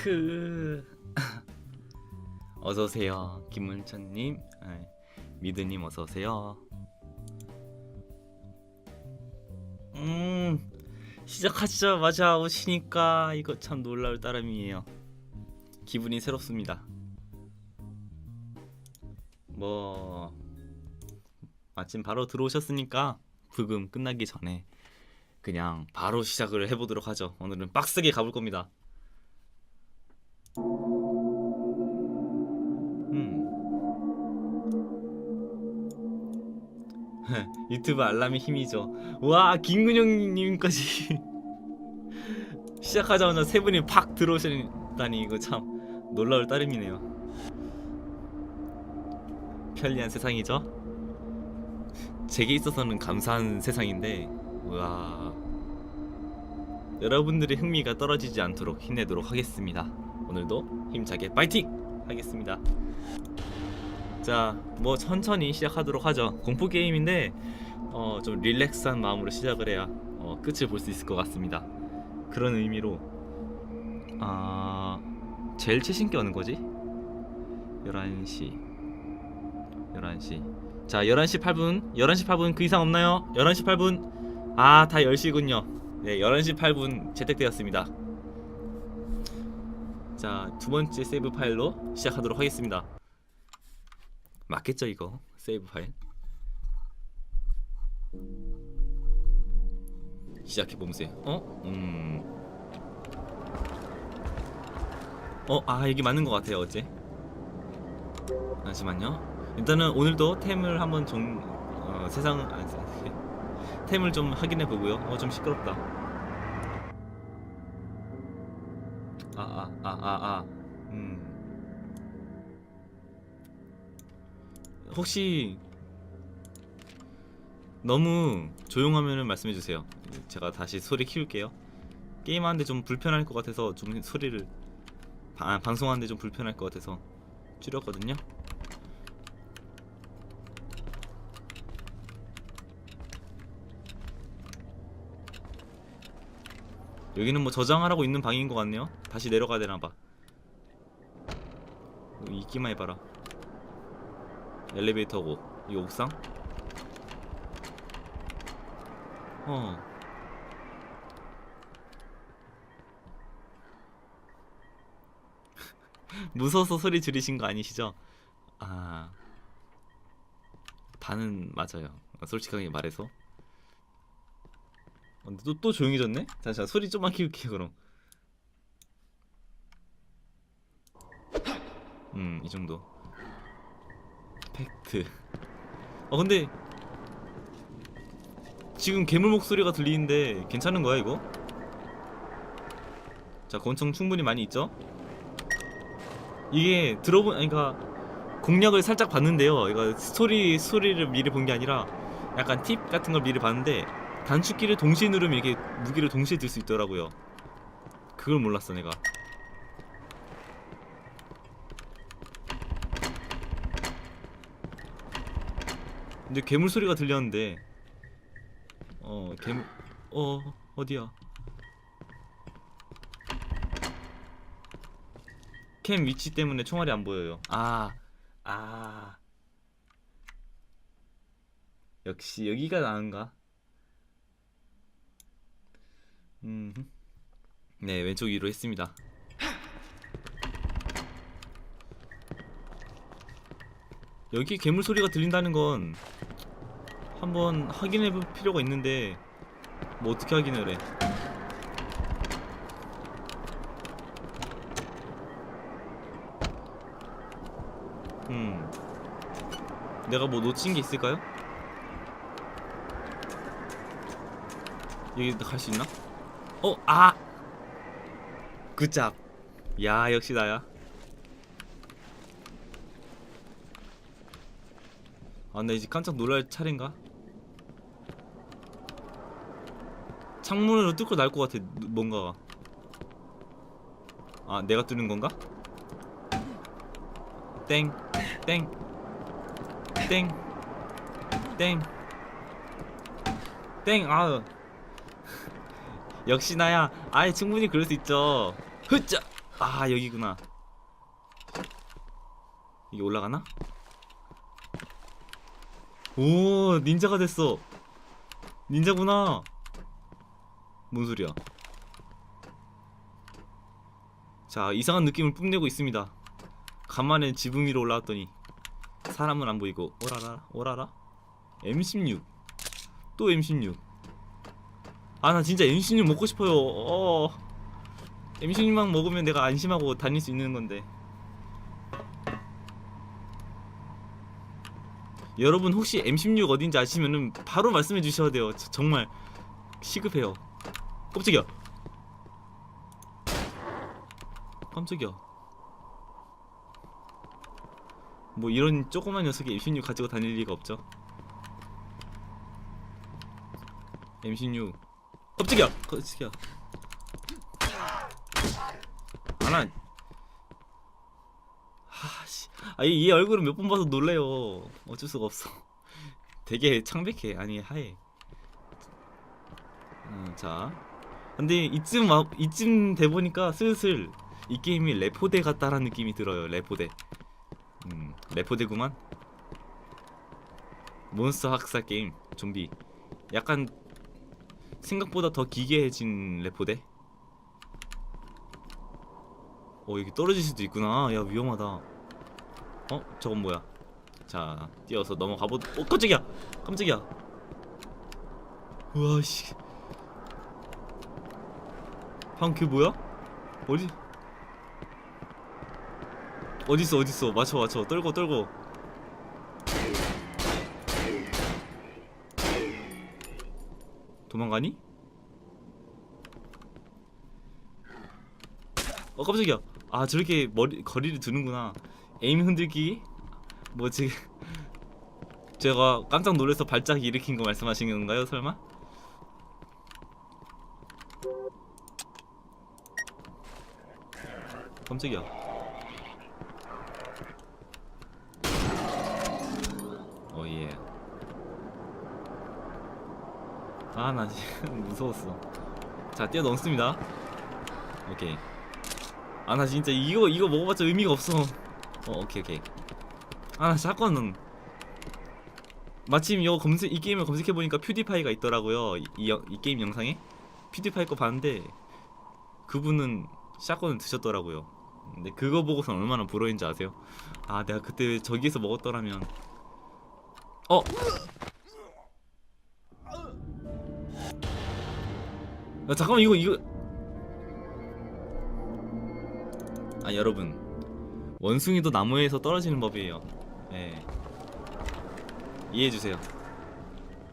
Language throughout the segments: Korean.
크 어서 오세요 김문천님. 아, 미드님 어서 오세요. 음 시작하자마자 오시니까 이거 참 놀라울 따름이에요. 기분이 새롭습니다. 뭐 마침 바로 들어오셨으니까 부금 끝나기 전에 그냥 바로 시작을 해보도록 하죠. 오늘은 빡세게 가볼 겁니다 음. 유튜브 알람이 힘이죠. 와 김근영님까지 시작하자마자 세 분이 팍 들어오시다니 이거 참 놀라울 따름이네요. 편리한 세상이죠. 제게 있어서는 감사한 세상인데 와 여러분들의 흥미가 떨어지지 않도록 힘내도록 하겠습니다. 오늘도 힘차게 파이팅 하겠습니다. 자, 뭐 천천히 시작하도록 하죠. 공포 게임인데 어, 좀 릴렉스한 마음으로 시작을 해야 어, 끝을 볼 수 있을 것 같습니다. 그런 의미로 아 제일 최신 게 어느 거지? 11시 11시 자 11시 8분 11시 8분 그 이상 없나요? 11시 8분 아 다 10시군요 네 11시 8분 채택되었습니다 자, 두 번째 세이브 파일로 시작하도록 하겠습니다. 맞겠죠, 이거? 세이브 파일. 시작해 보세요. 어? 음. 어, 아, 이게 맞는 것 같아요, 어제. 잠시만요. 일단은 오늘도 템을 한번 좀 어, 세상 아, 템을 좀 확인해 보고요. 어, 좀 시끄럽다. 아 아 아 음 혹시 너무 조용하면은 말씀해 주세요. 제가 다시 소리 키울게요. 게임하는데 좀 불편할 것 같아서 좀 소리를 바, 아, 방송하는데 좀 불편할 것 같아서 줄였거든요. 여기는 뭐 저장하라고 있는 방인 것 같네요. 다시 내려가야 되나 봐. 여기 있기만 해봐라. 엘리베이터고 이 옥상? 어. 무서워서 소리 줄이신 거 아니시죠? 아 반은 맞아요. 솔직하게 말해서. 어, 근데 또, 또 조용해졌네? 자, 자, 소리 좀만 키울게요, 그럼. 음, 이 정도. 팩트. 어, 근데 지금 괴물 목소리가 들리는데 괜찮은 거야, 이거? 자, 권총 충분히 많이 있죠? 이게 들어본 아니 그러니까 공략을 살짝 봤는데요. 이거 스토리 스토리를 미리 본 게 아니라 약간 팁 같은 걸 미리 봤는데 단축키를 동시에 누르면 이게 무기를 동시에 들 수 있더라고요. 그걸 몰랐어 내가. 근데 괴물 소리가 들렸는데 어 괴물 어 어디야? 캠 위치 때문에 총알이 안 보여요. 아, 아. 역시 여기가 나은가? 음. 네, 왼쪽 위로 했습니다. 여기 괴물 소리가 들린다는 건 한번 확인해 볼 필요가 있는데 뭐 어떻게 확인을 해? 음. 내가 뭐 놓친 게 있을까요? 여기 갈 수 있나? 어, 아! 굿잡. 야, 역시 나야. 아, 나 이제 깜짝 놀랄 차례인가? 창문으로 뚫고 날 것 같아, 뭔가가. 아, 내가 뚫는 건가? 땡, 땡, 땡, 땡, 땡, 아우. 역시 나야. 아이, 충분히 그럴 수 있죠. 흐짜! 아, 여기구나. 이게 올라가나? 오, 닌자가 됐어. 닌자구나. 뭔 소리야? 자, 이상한 느낌을 뽐내고 있습니다. 간만에 지붕 위로 올라왔더니 사람은 안 보이고 오라라 오라라 M16 또 M16 아 나 진짜 M16 먹고 싶어요. 어. M16만 먹으면 내가 안심하고 다닐 수 있는 건데. 여러분 혹시 M16 어딘지 아시면은 바로 말씀해 주셔야 돼요. 저- 정말 시급해요. 깜짝이야. 깜짝이야. 뭐 이런 조그만 녀석이 M16 가지고 다닐 리가 없죠. M16 깜짝이야, 깜짝이야. 아나, 아씨, 아이 이 얼굴은 몇번 봐서 놀래요. 어쩔 수가 없어. 되게 창백해, 아니 하얘. 음, 자, 근데 이쯤 와, 이쯤 돼 보니까 슬슬 이 게임이 레포대 같다라는 느낌이 들어요. 레포대. 음, 레포대구만. 몬스터 학살 게임 좀비. 약간 생각보다 더 기괴해진 레포대. 어 여기 떨어질 수도 있구나. 야 위험하다. 어 저건 뭐야? 자 뛰어서 넘어가 보. 어 깜짝이야. 깜짝이야. 우와 씨. 방금 그 뭐야? 어디? 어딨어 어딨어 맞춰 맞춰 떨고 떨고 도망가니? 어 깜짝이야 아 저렇게 머리 거리를 두는구나 에임 흔들기 뭐 지금 제가 깜짝 놀라서 발작 일으킨 거 말씀하시는 건가요 설마? 깜짝이야 어예 아 나 지금 무서웠어. 자 뛰어넘습니다. 오케이. 아 나 진짜 이거 이거 먹어봤자 의미가 없어. 어 오케이 오케이. 아나 샷건은 마침 이거 검색 이 게임을 검색해 보니까 퓨디파이가 있더라고요. 이, 이, 영- 이 게임 영상에. 퓨디파이 거 봤는데 그분은 샷건을 드셨더라고요. 근데 그거 보고선 얼마나 부러운지 아세요? 아 내가 그때 저기에서 먹었더라면. 어? 야, 잠깐만 이거 이거. 아 여러분. 원숭이도 나무에서 떨어지는 법이에요. 예. 이해해주세요.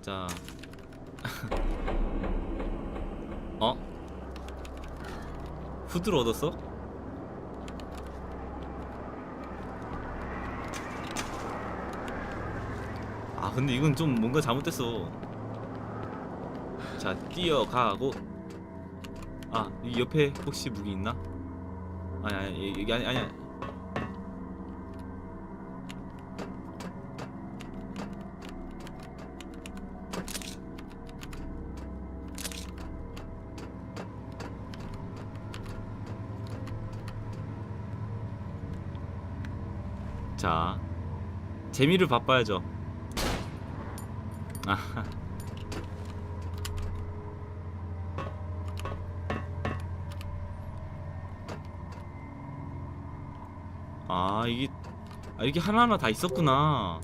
자. 어? 후드를 얻었어? 아 근데 이건 좀 뭔가 잘못됐어. 자 뛰어가고 아이 옆에 혹시 무기 있나? 아니 아니 이게 아니 아니 자 재미를 바빠야죠 아하 아 이게 아 이게 하나하나 다 있었구나.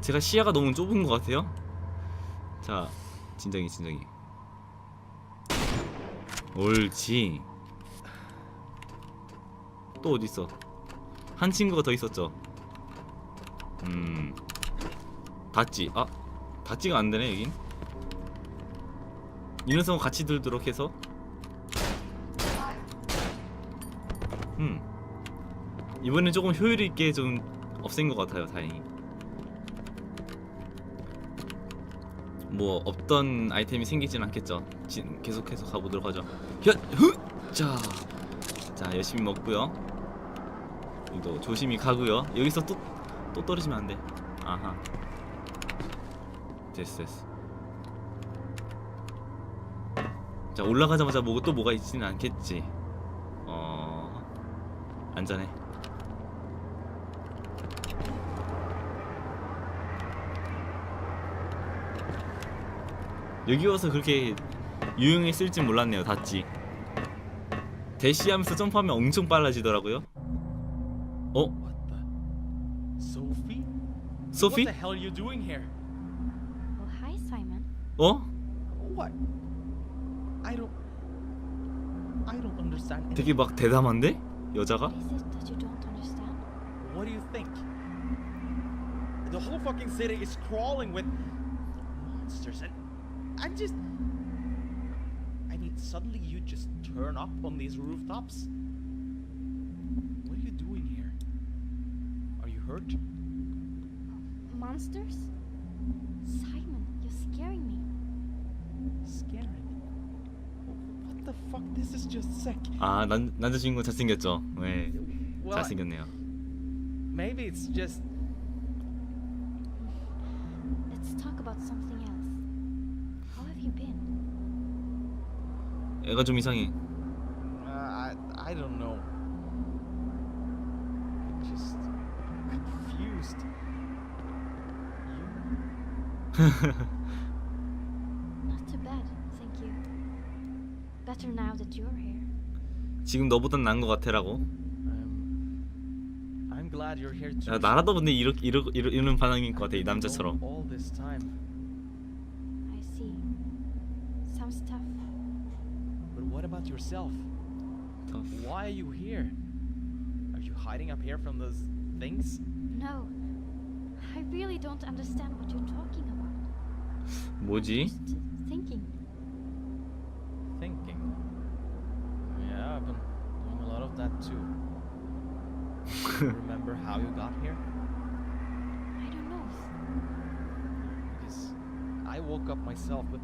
제가 시야가 너무 좁은 것 같아요. 자 진정이 진정이 옳지. 또 어딨어? 한 친구가 더 있었죠? 음. 닫지 아 닫지가 안 되네 여긴. 이런성 같이 들도록 해서. 음 이번엔 조금 효율 있게 좀 없앤 것 같아요 다행히. 뭐 없던 아이템이 생기진 않겠죠. 지, 계속해서 가보도록 하죠. 자, 자 열심히 먹고요. 여기도 조심히 가고요. 여기서 또, 또 떨어지면 안돼. 아하. 됐어 됐어. 자 올라가자마자 뭐또 뭐가 있지는 않겠지. 어 안전해 여기 와서 그렇게 유용했을 줄 몰랐네요 닫지 대시하면서 점프하면 엄청 빨라지더라고요 어? 소피? What the hell are you doing here? Well, hi, Simon. 어? What? I don't. I don't understand. 되게 막 대담한데? 여자가? What is it that you don't understand? What do you think? The whole fucking city is crawling with I'm just. I mean, suddenly you just turn up on these rooftops. What are you doing here? Are you hurt? Monsters? Simon, you're scaring me. Scared? What the fuck? This is just sick. 아 남, 남자친구 잘생겼죠? 네 Well, 잘생겼네요 maybe it's just. Let's talk about something else. You been? 애가 좀 이상해 Uh, I I don't know. Just confused. You Not too bad, thank you. Better now that you're here. 지금 너보단 나은 것 같아라고 I'm I'm glad you're here too. 야 나라도 근데 이러, 이러, 이러, 이러는 반응인 것 같아 이 남자처럼 All this time, about yourself? Why are you here? Are you hiding up here from those things? No. I really don't understand what you're talking about. 뭐지? Just thinking. Thinking. Yeah, I've been doing a lot of that too. Remember how you got here? I don't know. Because I woke up myself, but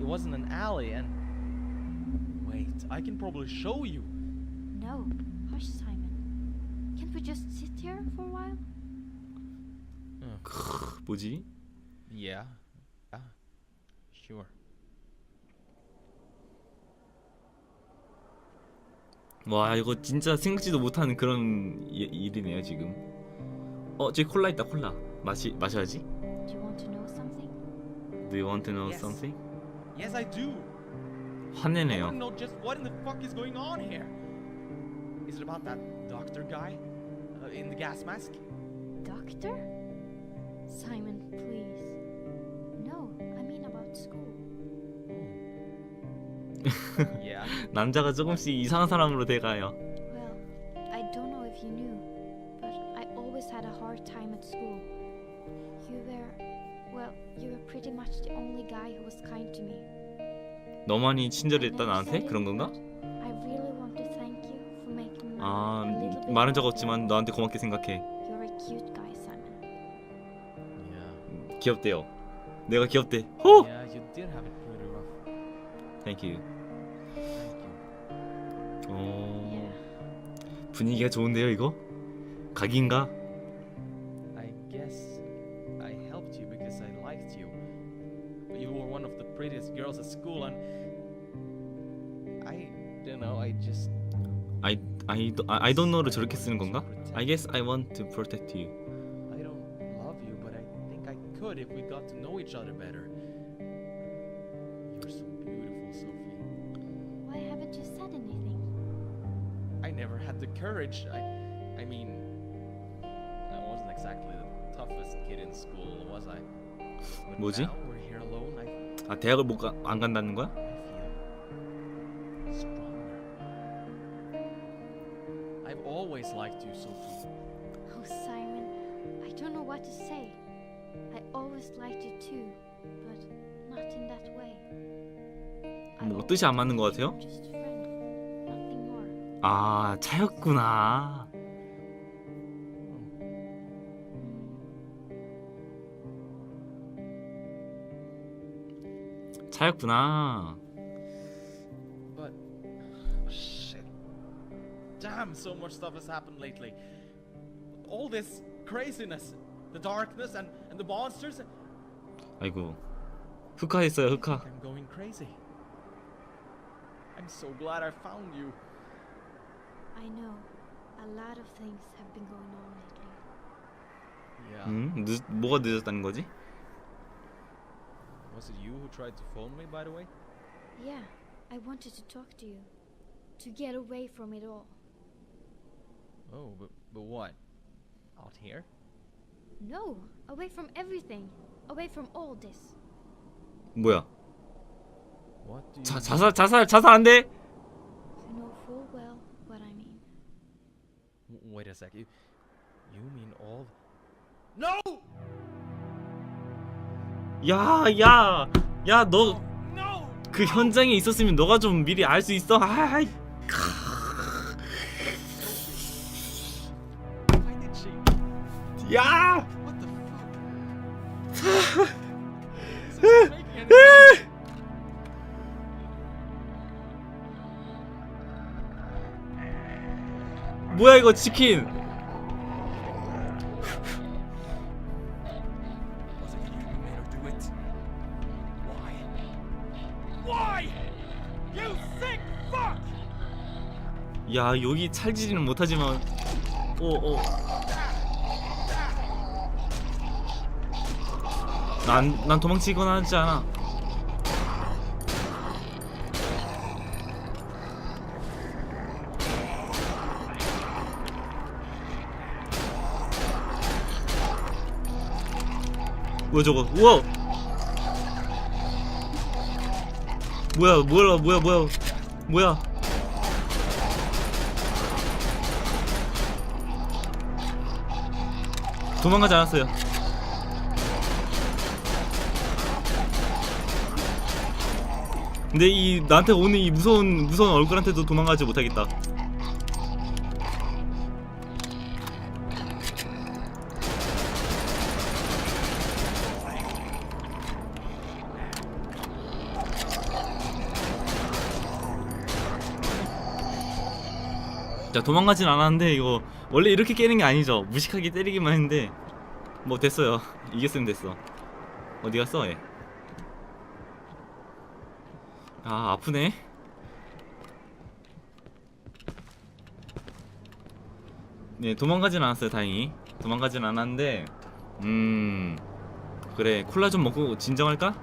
it wasn't an alley and. Wait, I can probably show you. No. Hush, Simon. Can't we just sit here for a while? 크, 뭐지? Yeah. Yeah. Sure. 와 이거 진짜 생각지도 못하는 그런 이, 일이네요 지금 어 저기 콜라 있다 콜라 마시, 마셔야지 Do you want to know something? Do you want to know Yes. something? Yes, I do. I 화내네요 want to know just what in the fuck is going on here. Is it about that doctor guy uh, in the gas mask? Doctor? Simon, please. No, I mean about school. yeah. 남자가 조금씩 이상한 사람으로 돼가요. Well, I don't know if you knew, but I always had a hard time at school. You were, well, you were pretty much the only guy who was kind to me. 너만이 친절했다 나한테 그런 건가? 아 말한 적 없지만 너한테 고맙게 생각해. 귀엽대요. 내가 귀엽대. 호! Thank you. 어. 분위기가 좋은데요 이거? 각인가? I guess I helped you because I liked you. You were one of the prettiest girls at school, and I don't know. I just I I I don't know를 저렇게 쓰는 건가? I guess I want to protect you. I don't love you, but I think I could if we got to know each other better. You're so beautiful, Sophie. Why haven't you said anything? I never had the courage. I, I mean, I wasn't exactly the toughest kid in school, was I? But 뭐지? now 아 대학을 못가안 간다는 거야? I feel stronger. I've always liked you, Sophie. Oh, Simon, I don't know what to say. I always liked you too, but not in that way. I 뭐 뜻이 안 맞는 것 같아요? were Just a friend, nothing more. 아 차였구나. 차였구나. But shit. Damn, so much stuff has happened lately. All this craziness, the darkness and, and the monsters. 아이고 흑화했어요 I 흑화. think I'm going crazy. I'm so glad I found you. I know. A lot of things have been going on lately. Yeah. 음 늦, 뭐가 늦었다는 거지? Was it you who tried to phone me, by the way? Yeah, I wanted to talk to you. To get away from it all. Oh, but but what? Out here? No, away from everything. Away from all this. 뭐야? What do you? 자 자살 자살 자살 안 돼? You know full well what I mean. W- Wait a sec. You, you mean all? No! 야, 야, 야, 너 그! 현장에 있었으면 너가 좀 미리 알 수 있어. 아이? 야. 뭐야 이거 치킨? 야, 여기 찰지지는 못하지만, 오, 오. 난, 난 도망치거나 하지 않아. 뭐야 저거? 우와! 뭐야 뭐야 뭐야 뭐야 뭐야? 도망가지 않았어요. 근데 이 나한테 오는 이 무서운 무서운 얼굴한테도 도망가지 못하겠다. 자 도망가진 않았는데 이거 원래 이렇게 깨는 게 아니죠. 무식하게 때리기만 했는데 뭐 됐어요. 이겼으면 됐어. 어디 갔어? 얘? 아 아프네. 네 도망가진 않았어요 다행히. 도망가진 않았는데 음 그래 콜라 좀 먹고 진정할까?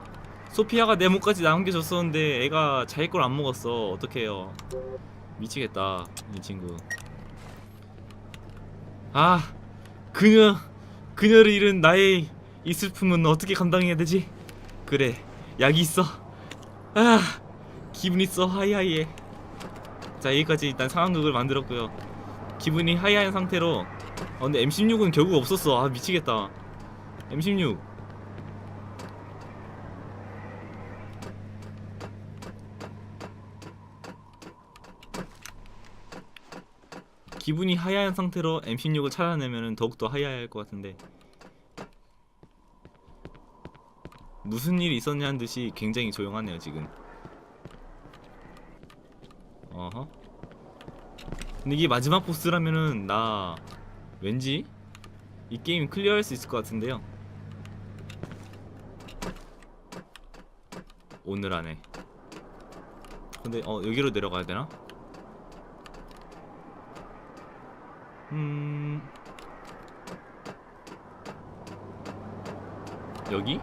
소피아가 내 목까지 남겨줬었는데 애가 자기 걸 안 먹었어. 어떡해요. 미치겠다 이 친구 아 그녀 그녀를 잃은 나의 이 슬픔은 어떻게 감당해야 되지? 그래 약이 있어. 아 기분이 써 하이하이해 자 여기까지 일단 상황극을 만들었고요. 기분이 하이하이한 상태로 어 근데 M16은 결국 없었어. 아 미치겠다. M16 기분이 하이하이한 상태로 M16을 찾아내면 더욱더 하이하이할 것 같은데. 무슨 일이 있었냐는 듯이 굉장히 조용하네요 지금. 어허. 근데 이게 마지막 보스라면은 나 왠지 이 게임 클리어할 수 있을 것 같은데요. 오늘 안에. 근데 어 여기로 내려가야 되나? 음 여기?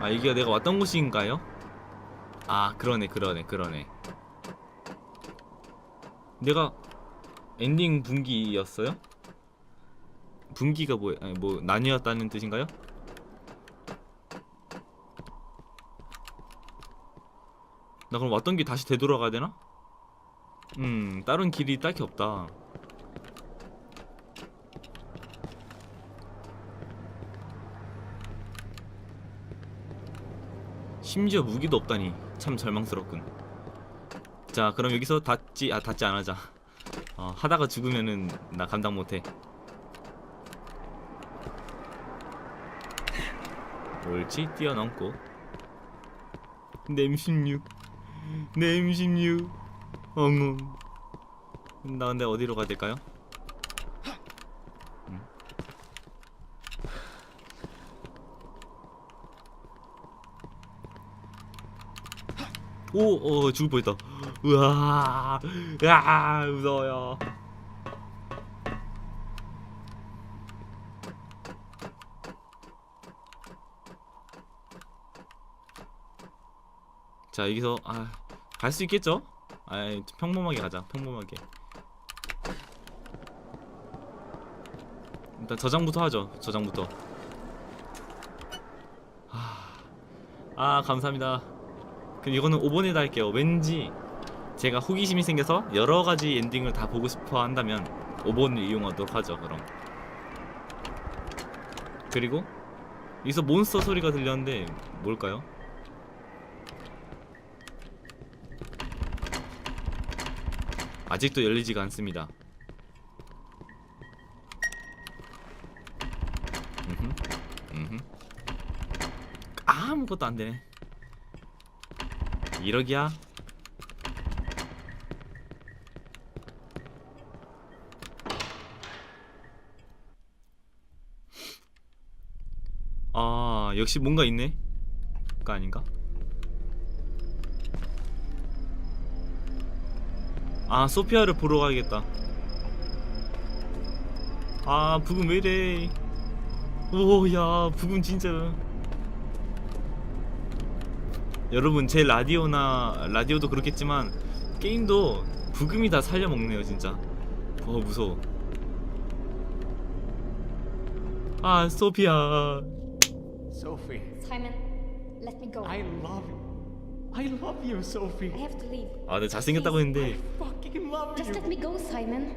아 여기가 내가 왔던 곳인가요? 아 그러네 그러네 그러네 내가 엔딩 분기였어요? 분기가 뭐 아니 뭐 나뉘었다는 뜻인가요? 나 그럼 왔던 길 다시 되돌아가야 되나? 음 다른 길이 딱히 없다. 심지어 무기도 없다니 참 절망스럽군. 자 그럼 여기서 닫지 아 닫지 않아자. 어, 하다가 죽으면은 나 감당 못해. 옳지 뛰어넘고. 내 M16 내 M16 엉엉 나 근데 어디로 가야 될까요? 음. 오, 어, 죽을 뻔했다. 우와, 으아, 무서워요. 자, 여기서 아, 갈 수 있겠죠? 아, 평범하게 가자. 평범하게. 일단 저장부터 하죠. 저장부터. 아, 아 감사합니다. 그럼 이거는 5번에다 할게요. 왠지 제가 호기심이 생겨서 여러 가지 엔딩을 다 보고 싶어 한다면 5번을 이용하도록 하죠. 그럼. 그리고 여기서 몬스터 소리가 들렸는데 뭘까요? 아직도 열리지가 않습니다. 아무것도 안 되네. 이러기야. 아 역시 뭔가 있네. 그 아닌가? 아 소피아를 보러 가야겠다. 아 부금 왜 이래? 오야 부금 진짜. 여러분 제 라디오나 라디오도 그렇겠지만 게임도 부금이 다 살려먹네요 진짜 어 무서워 아 소피아 Sophie, Simon, let me go. I love you. I love you, Sophie. I have to leave. 아 내가 잘생겼다고 했는데 Fucking love Just you. let me go, Simon.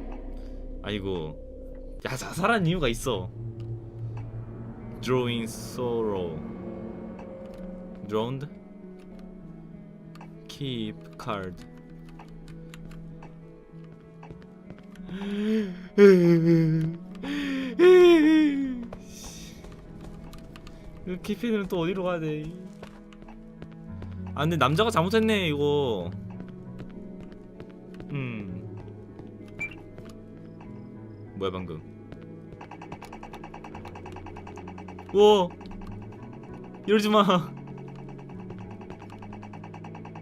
아이고 야 자살한 이유가 있어 Drawing sorrow Drowned Keep card 그 키피는 또 어디로 가야 돼? 아 근데 남자가 잘못했네 이거. 음. 뭐야 방금? 오. 이러지 마.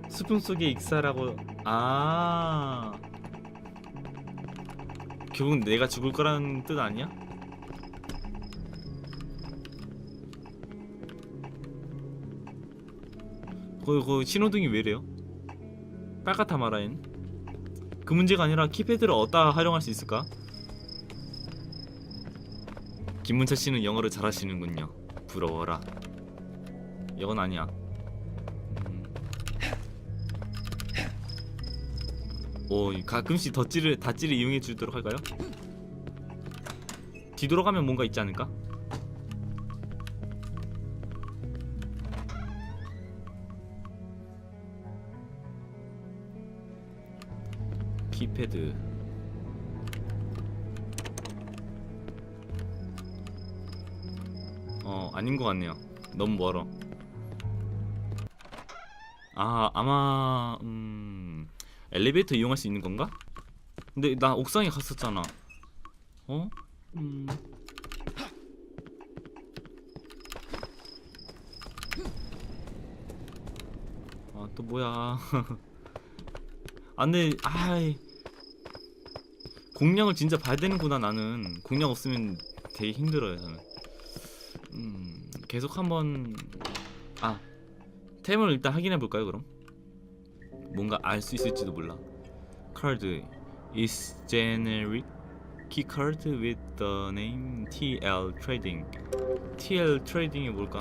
스푼 속에 익사라고. 아. 결국 내가 죽을 거라는 뜻 아니야? 거기 거기 신호등이 왜래요? 빨갛다 마라인 그 문제가 아니라 키패드를 어디다 활용할 수 있을까? 김문철 씨는 영어를 잘하시는군요. 부러워라. 이건 아니야. 음. 오, 이 가끔씩 덧질을 닷질을 이용해 주도록 할까요? 뒤돌아가면 뭔가 있지 않을까? 키패드. 어 아닌 것 같네요. 너무 멀어. 아 아마 음 엘리베이터 이용할 수 있는 건가? 근데 나 옥상에 갔었잖아. 어? 음. 아또 뭐야. 아 근데 아이 공략을 진짜 봐야 되는구나 나는. 공략 없으면 되게 힘들어요 저는. 음 계속 한번 아 템을 일단 확인해 볼까요 그럼? 뭔가 알 수 있을지도 몰라. Card is generic key card with the name TL trading. TL trading이 뭘까?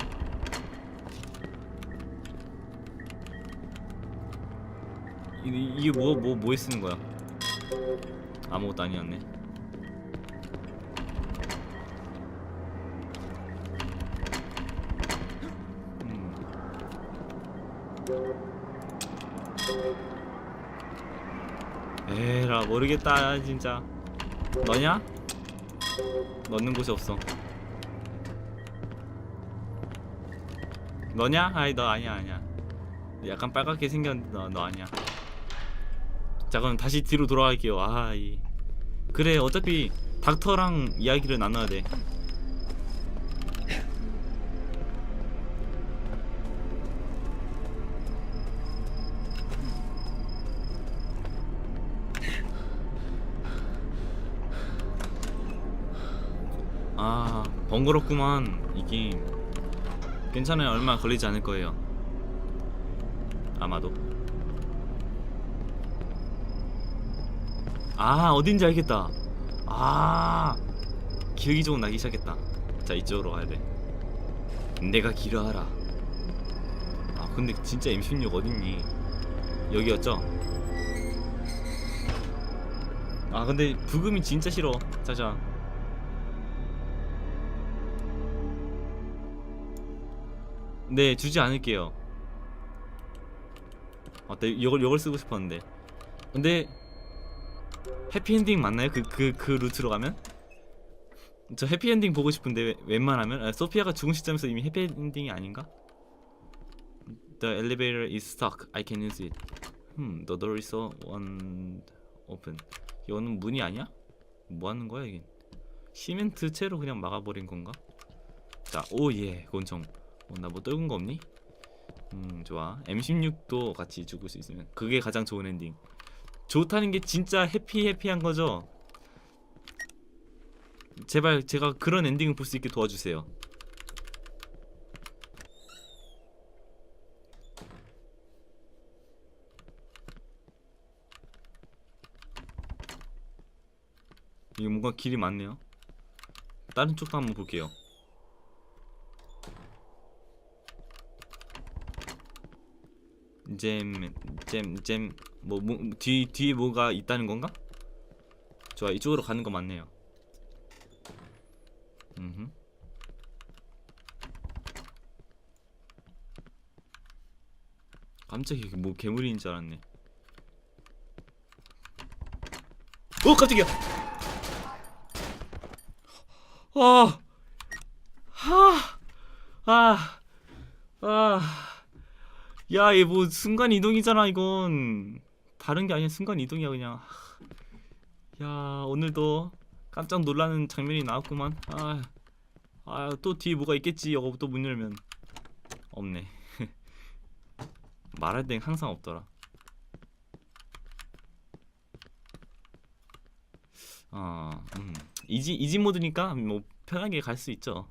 이- 이게 뭐뭐 쓰는 거야 아무것도 아니었네. 음. 에라 모르겠다 진짜. 너냐? 넣는 곳이 없어. 너냐? 아이 너 아니야 아니야. 약간 빨갛게 생겼는데 너, 너 아니야. 자 그럼 다시 뒤로 돌아갈게요 아이 그래 어차피 닥터랑 이야기를 나눠야 돼. 아 번거롭구만 이 게임. 괜찮아요. 얼마 걸리지 않을 거예요. 아마도 아 어딘지 알겠다. 아 기억이 조금 나기 시작했다. 자 이쪽으로 가야 돼. 내가 길을 알아. 아 근데 진짜 M16 어딨니? 여기였죠? 아 근데 부금이 진짜 싫어. 자자. 네 주지 않을게요. 아나 이걸 이걸 쓰고 싶었는데. 근데 해피엔딩 맞나요? 그 그 그 루트로 가면? 저 해피엔딩 보고 싶은데 왜- 웬만하면 아, 소피아가 죽은 시점에서 이미 해피엔딩이 아닌가? The elevator is stuck. I can use it. Hmm, the door is one open. 이거는 문이 아니야? 뭐 하는 거야 이게? 시멘트 채로 그냥 막아버린 건가? 자, 오 예, 권총. 어, 나뭐 떨군 거 없니? 음, 좋아. M16도 같이 죽을 수 있으면 그게 가장 좋은 엔딩. 좋다는 게 진짜 해피 해피한 거죠. 제발 제가 그런 엔딩을 볼 수 있게 도와주세요. 이게 뭔가 길이 많네요. 다른 쪽도 한번 볼게요. 잼 잼 잼 뭐 뒤 뒤에 뭐가 있다는 건가? 좋아 이쪽으로 가는 거 맞네요. 음. 깜짝이야 뭐 괴물인 줄 알았네. 어 깜짝이야. 아, 하, 아, 아. 야, 얘 뭐 순간 이동이잖아, 이건. 다른 게 아니야, 순간 이동이야, 그냥. 야, 오늘도 깜짝 놀라는 장면이 나왔구만. 아, 아, 또 뒤에 뭐가 있겠지. 이거 또 문 열면. 없네. 말할 땐 항상 없더라. 아, 음. 이지 이지 모드니까 뭐 편하게 갈 수 있죠.